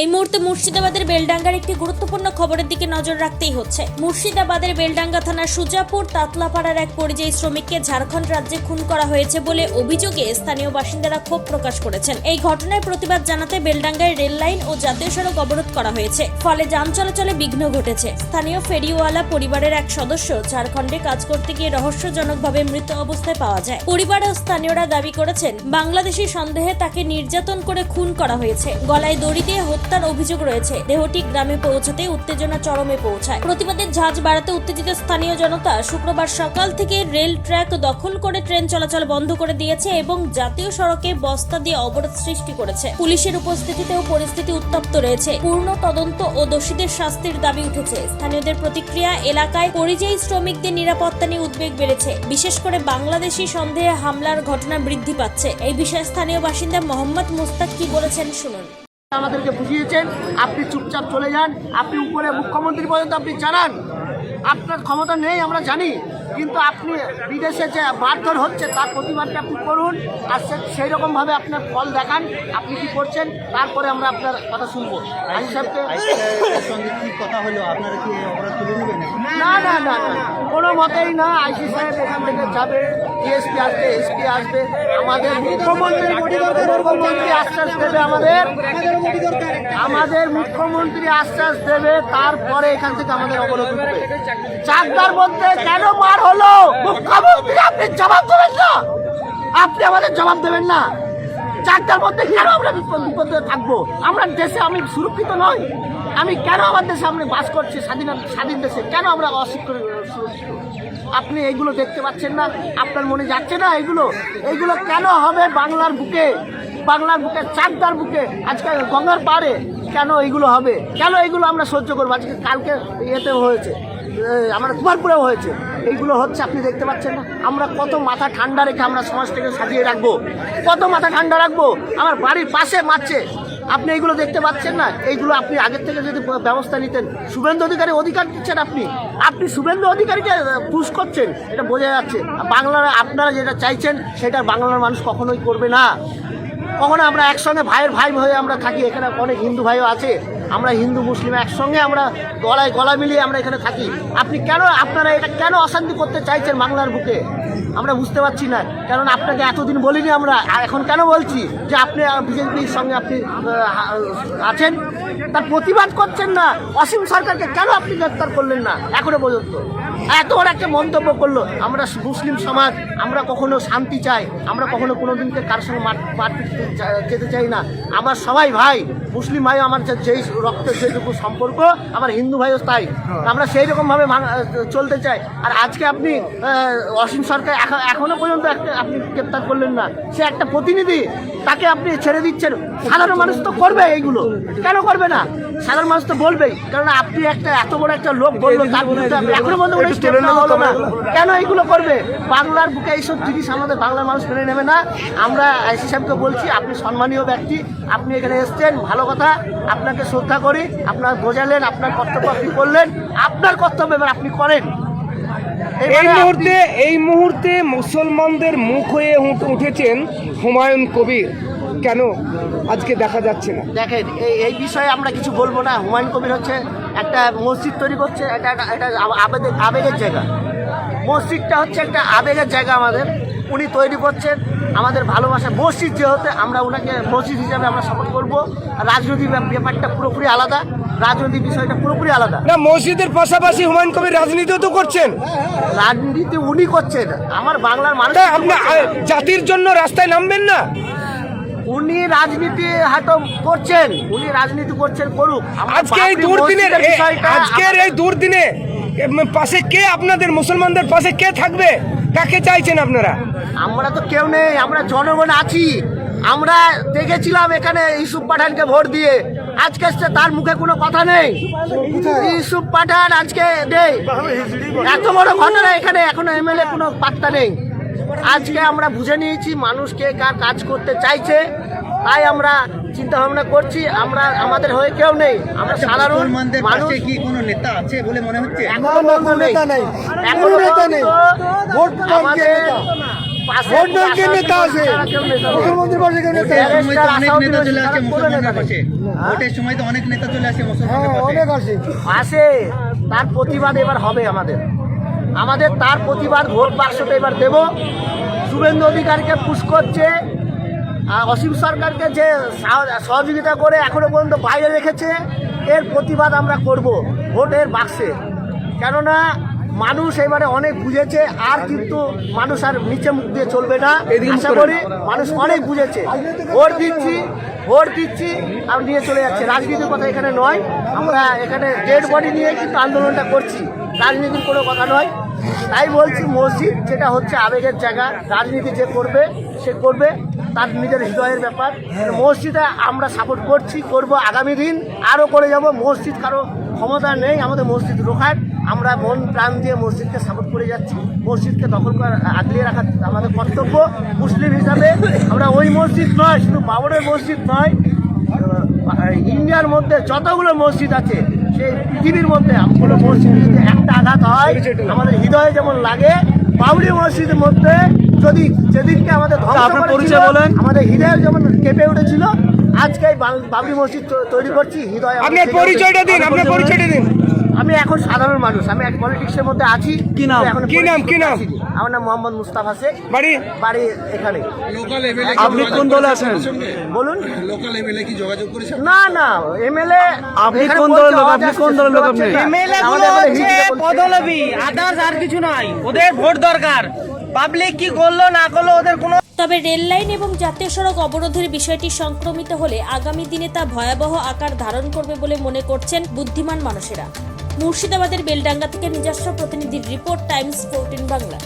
এই মুহূর্তে মুর্শিদাবাদের বেলডাঙ্গার একটি গুরুত্বপূর্ণ খবরের দিকে নজর রাখতেই হচ্ছে। মুর্শিদাবাদের বেলডাঙ্গা থানার সুজাপুর, তাতলাপাড়ার এক পরিযায়ী শ্রমিককে ঝাড়খণ্ড রাজ্যে খুন করা হয়েছে বলে অভিযোগে স্থানীয় বাসিন্দারা ক্ষোভ প্রকাশ করেছেন। এই ঘটনায় প্রতিবাদ জানাতে বেলডাঙ্গায় রেল লাইন ও জাতীয় সড়ক অবরোধ করা হয়েছে। ফলে যান চলাচলে বিঘ্ন ঘটেছে। স্থানীয় ফেরিওয়ালা পরিবারের এক সদস্য ঝাড়খণ্ডে কাজ করতে গিয়ে রহস্যজনকভাবে মৃত অবস্থায় পাওয়া যায়। পরিবার ও স্থানীয়রা দাবি করেছেন, বাংলাদেশি সন্দেহে তাকে নির্যাতন করে খুন করা হয়েছে। গলায় দড়ি দিয়ে হত্যার অভিযোগ রয়েছে। দেহটি গ্রামে পৌঁছাতে উত্তেজনা চরমে পৌঁছায়। প্রতিবাদের ঝাঁজ বাড়াতে উত্তেজিত স্থানীয় জনতা শুক্রবার সকাল থেকে রেল ট্র্যাক দখল করে ট্রেন চলাচল বন্ধ করে দিয়েছে এবং জাতীয় সড়কে বস্তা দিয়ে অবরোধ সৃষ্টি করেছে। পুলিশের উপস্থিতিতেও পরিস্থিতি উত্তপ্ত রয়েছে। পূর্ণ তদন্ত ও দোষীদের শাস্তির দাবি উঠেছে। স্থানীয়দের প্রতিক্রিয়া, এলাকায় পরিযায়ী শ্রমিকদের নিরাপত্তা নিয়ে উদ্বেগ বেড়েছে। বিশেষ করে বাংলাদেশি সন্দেহে হামলার ঘটনা বৃদ্ধি পাচ্ছে। এই বিষয়ে স্থানীয় বাসিন্দা মোহাম্মদ মুস্তাক কি বলেছেন শুনুন। আমাদেরকে বুঝিয়েছেন, আপনি চুপচাপ চলে যান, আপনি উপরে মুখ্যমন্ত্রী পর্যন্ত আপনি জানান আপনার ক্ষমতা নেই, আমরা জানি। কিন্তু আপনি বিদেশে যে মারধর হচ্ছে, তার প্রতিবাদটা আপনি করুন আর সেই রকমভাবে আপনার ফল দেখান, আপনি কি করছেন, তারপরে আমরা আপনার কথা শুনব। আইন সাহেবকে কথা হলো না না না। কোনো মতেই না, আইসি সাহেব এখান থেকে যাবে, ডিএসপি আসবে, এসপি আসবে, আমাদের মুখ্যমন্ত্রী আশ্বাস দেবে আমাদের। আমাদের মুখ্যমন্ত্রী আশ্বাস দেবে, তারপরে এখান থেকে আমাদের অবরোধ উঠবে চাকদার মধ্যে কেন মার হলো। মুখ্যমন্ত্রী আপনি জবাব দেবেন না। আপনি আমাদের জবাব দেবেন না। চাকদার মধ্যে কেন আমরা বিপদ- থাকব? আমরা দেশে আমি সুরক্ষিত নই। আমি কেন আমার দেশে আমরা বাস করছি স্বাধীন স্বাধীন দেশে? কেন আমরা অশিক্ষিত আপনি এইগুলো দেখতে পাচ্ছেন না। আপনার মনে যাচ্ছে না এগুলো? এইগুলো কেন হবে বাংলার বুকে? বাংলার বুকে চাকদার বুকে, আজকে গঙ্গার পাড়ে কেন এইগুলো হবে? কেন এইগুলো আমরা সহ্য করব? আজকে কালকে ইয়েতেও হয়েছে আমার কুমারপুরেও হয়েছে। এইগুলো হচ্ছে আপনি দেখতে পাচ্ছেন না। আমরা কত মাথা ঠান্ডা রেখে আমরা সমাজটাকে সাজিয়ে রাখব। কত মাথা ঠান্ডা রাখব? আমার বাড়ির পাশে মারছে। আপনি এইগুলো দেখতে পাচ্ছেন না? এইগুলো আপনি আগের থেকে যদি ব্যবস্থা নিতেন। শুভেন্দু অধিকারী অধিকার দিচ্ছেন আপনি। আপনি শুভেন্দু অধিকারীকে পুশ করছেন। এটা বোঝা যাচ্ছে। বাংলার আপনারা যেটা চাইছেন, সেটা বাংলার মানুষ কখনোই করবে না। কখনো আমরা একসঙ্গে ভাইয়ের ভাই হয়ে আমরা থাকি, এখানে অনেক হিন্দু ভাইও আছে। আমরা হিন্দু, মুসলিম একসঙ্গে আমরা গলায় গলা মিলিয়ে আমরা এখানে থাকি। আপনি কেন আপনারা এটা কেন অশান্তি করতে চাইছেন বাংলার বুকে? আমরা বুঝতে পারছি না, কারণ আপনাকে এতদিন বলিনি আমরা। এখন কেন বলছি যে আপনি, বিজেপির সঙ্গে আপনি আছেন? তার প্রতিবাদ করছেন না। অসীম সরকারকে কেন আপনি গ্রেপ্তার করলেন না, এখনও পর্যন্ত? এত বড় একটা মন্তব্য করল আমরা মুসলিম সমাজ আমরা কখনো শান্তি চাই আমরা কখনো কোনো দিনকে কার সঙ্গে মারপিট যেতে চাই না। আমার সবাই ভাই মুসলিম ভাই আমার যে- যেই রক্তের যেটুকু সম্পর্ক আমার হিন্দু ভাইও তাই। আমরা সেই রকমভাবে চলতে চাই। আর আজকে আপনি অসীম সরকার এখ- এখনও পর্যন্ত একটা আপনি গ্রেপ্তার করলেন না। সে একটা প্রতিনিধি তাকে আপনি ছেড়ে দিচ্ছেন। সাধারণ মানুষ তো করবে এইগুলো। কেন করবে না? সাধারণ মানুষ তো বলবেই। কারণ আপনি একটা এত বড় একটা লোক বলল তার বিরুদ্ধে আপনি এখনও পর্যন্ত কোনো step নেওয়া হলো না। কেন এইগুলো করবে? বাংলার বুকে এইসব জিনিস আমাদের বাংলার মানুষ মেনে নেবে না। আমরা আইসি সাহেবকে বলছি আপনি সম্মানীয় ব্যক্তি আপনি এখানে এসছেন ভালো কথা আপনাকে শ্রদ্ধা করি আপনার বোঝালেন আপনার কর্তব্য আপনি করলেন আপনার কর্তব্য এবার আপনি করেন। এই মুহূর্তে এই মুহূর্তে মুসলমানদের মুখ হয়ে উঠ- উঠেছেন হুমায়ুন কবির। কেন আজকে দেখা যাচ্ছে না? দেখেন এই এই বিষয়ে আমরা কিছু বলব না। হুমায়ুন কবির হচ্ছে একটা মসজিদ তৈরি করছে। এটা একটা- এটা আবেগের আবেগের জায়গা। মসজিদটা হচ্ছে একটা আবেগের জায়গা আমাদের। উনি তৈরি করছেন। আমাদের ভালোবাসা মসজিদ যে হতে আমরা ওনাকে মসজিদ হিসাবে আমরা সাপোর্ট করব। রাজনৈতিক ব্যাপারটা পুরোপুরি আলাদা। রাজনৈতিক বিষয়টা পুরোপুরি আলাদা। না মসজিদের পাশাপাশি হুমায়ুন কবির রাজনীতিও তো করছেন। রাজনীতি উনি করছেন। আমার বাংলার মানুষ জাতির জন্য রাস্তায় নামবেন না? উনি রাজনীতি হয়তো করছেন উনি রাজনীতি করছেন করুক। আজকে এই বিষয়টা আজকের এই দুর্দিনে পাশে কে আপনাদের মুসলমানদের পাশে কে থাকবে? কাকে চাইছেন আপনারা? আমরা তো কেউ নেই আমরা জনগণ আছি। আমরা দেখেছিলাম এখানে ইউসুফ পাঠানকে ভোট দিয়ে। আজকে তার মুখে কোনো কথা নেই। ইউসুফ পাঠান আজকে নেই। এত বড় ঘটনা এখানে এখনও এমএলএ কোনো পাত্তা নেই। আজকে আমরা বুঝে নিয়েছি মানুষকে কার কাজ করতে চাইছে তাই আমরা চিন্তা ভাবনা করছি আমরা আমাদের হয়ে কেউ নেই। আমরা সাধারণ মুসলমানদের মানুষ। কি কোনো নেতা আছে বলে মনে হচ্ছে? এখনও পর্যন্ত নেই। এখনও আমাদের ভোট নেতা কেউ নেতা নেই। নেতা নেতা নেতা নেতা আসে মুসলমানের হ্যাঁ আছে তার প্রতিবাদ এবার হবে আমাদের। আমাদের তার প্রতিবাদ ভোট বাক্সটা এবার দেব। শুভেন্দু অধিকারীকে পুশ করছে আর অসীম সরকারকে যে সহযোগিতা করে এখনও পর্যন্ত বাইরে রেখেছে এর প্রতিবাদ আমরা করব ভোটের বাক্সে। কেননা মানুষ এবারে অনেক বুঝেছে আর কিন্তু মানুষ আর নিচে মুখ দিয়ে চলবে না। আশা করি। মানুষ অনেক বুঝেছে। ভোট দিচ্ছি ভোট দিচ্ছি আর নিয়ে চলে যাচ্ছে। রাজনীতির কথা এখানে নয় আমরা এখানে ডেড বডি নিয়ে কিন্তু আন্দোলনটা করছি। রাজনীতির কোনো কথা নয়। তাই বলছি মসজিদ যেটা হচ্ছে আবেগের জায়গা, রাজনীতি যে করবে, সে করবে, তার নিজের হৃদয়ের ব্যাপার। মসজিদে আমরা সাপোর্ট করছি, করব আগামী দিন। আরও করে যাব, মসজিদ কারও ক্ষমতা নেই, আমাদের মসজিদ রোখার। আমরা মন প্রাণ দিয়ে মসজিদকে সাপোর্ট করে যাচ্ছি। মসজিদকে দখল করে, আগলিয়ে রাখা আমাদের কর্তব্য। মুসলিম হিসাবে আমরা ওই মসজিদ নয়, শুধু বাবরের মসজিদ নয় ইন্ডিয়ার মধ্যে যতগুলো মসজিদ আছে সেই পৃথিবীর মধ্যে কোনো মসজিদ যদি একটা আঘাত হয় আমাদের হৃদয়ে যেমন লাগে বাউলি মসজিদের মধ্যে যদি যেদিনকে আমাদের ধর্ম পরিচয় বলেন। আমাদের হৃদয় যেমন কেঁপে উঠেছিল আজকে বাবরি মসজিদ তৈরি করছি হৃদয় আপনার পরিচয়টা দিন আপনার পরিচয়টা দিন। এখন সাধারণ মানুষ। আমি এক পলিটিক্সের মধ্যে আছি। কি নাম? এখন কি নাম, কি নাম? আমার নাম মোহাম্মদ মুস্তাফা শেখ। বাড়ি? বাড়ি এখানে। আপনি কোন দলে আছেন? বলুন। লোকাল এমএলএ কি যোগাযোগ করেছেন? না না এমএলএ আপনি কোন দলের লোক? আপনি কোন দলের লোক আপনি? এমএলএ গুলো হচ্ছে পদলবি আদার্স আর কিছু নাই। ওদের ভোট দরকার। পাবলিক কি করল না করল ওদের কোনো তবে রেল লাইন এবং জাতীয় সড়ক অবরোধের বিষয়টি সংক্রমিত হলে আগামী দিনে তা ভয়াবহ আকার ধারণ করবে বলে মনে করছেন বুদ্ধিমান মানুষেরা। মুর্শিদাবাদের বেলডাঙ্গা থেকে নিজস্ব প্রতিনিধির রিপোর্ট টাইমস ফোরটিন বাংলা।